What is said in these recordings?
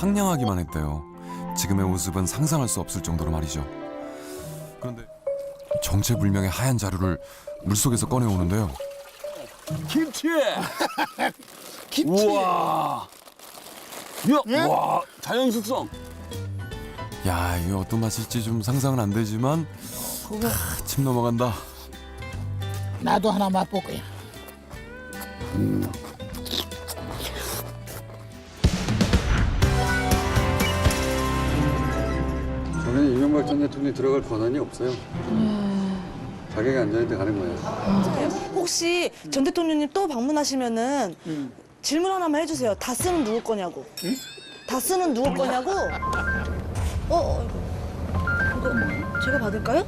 청량하기만 했대요. 지금의 모습은 상상할 수 없을 정도로 말이죠. 그런데 정체불명의 하얀 자루를 물속에서 꺼내오는데요. 김치. 김치. 우와. 야, 예? 와, 자연 숙성. 야, 이게 어떤 맛일지 좀 상상은 안 되지만 그거 아, 침 넘어간다. 나도 하나 맛볼거야. 저 이명박 전 대통령이 들어갈 권한이 없어요. 자격이 안 되는데 가는 거예요. 혹시 전 대통령님 또 방문하시면은 질문 하나만 해주세요. 다스는 누구 거냐고. 다스는 누구 거냐고. 어, 어, 이거. 이거 제가 받을까요?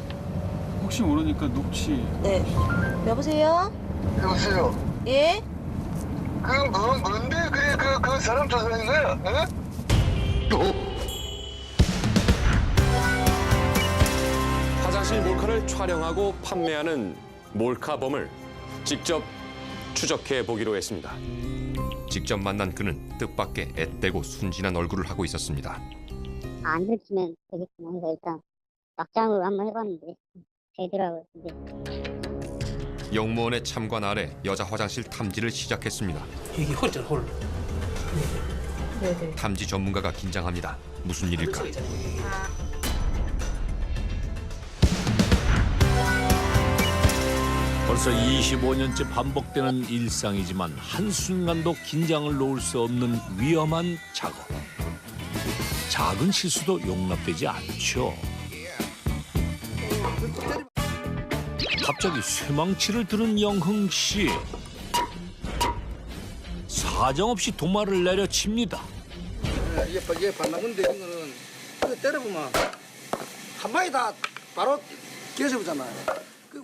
혹시 모르니까 녹취. 네. 여보세요? 여보세요. 예? 그 뭐, 뭔데 그래 그, 그 사람 조사인 거야? 어? 화장실 몰카를 촬영하고 판매하는 몰카범을 직접 추적해 보기로 했습니다. 직접 만난 그는 뜻밖의 앳되고 순진한 얼굴을 하고 있었습니다. 안 들키면 되겠구나 해서 일단 막장으로 한번 해봤는데 되더라고요. 근데 영무원의 참관 아래 여자 화장실 탐지를 시작했습니다. 이게 홀이잖아 홀. 탐지 전문가가 긴장합니다. 무슨 일일까? 벌써 25년째 반복되는 일상이지만 한순간도 긴장을 놓을 수 없는 위험한 작업. 작은 실수도 용납되지 않죠. 갑자기 쇠망치를 들은 영흥 씨. 사정없이 도마를 내려칩니다. 이게 이게 반나군 되는 거는 그 때려보면 한 방에 다 바로 깨져보잖아요. 그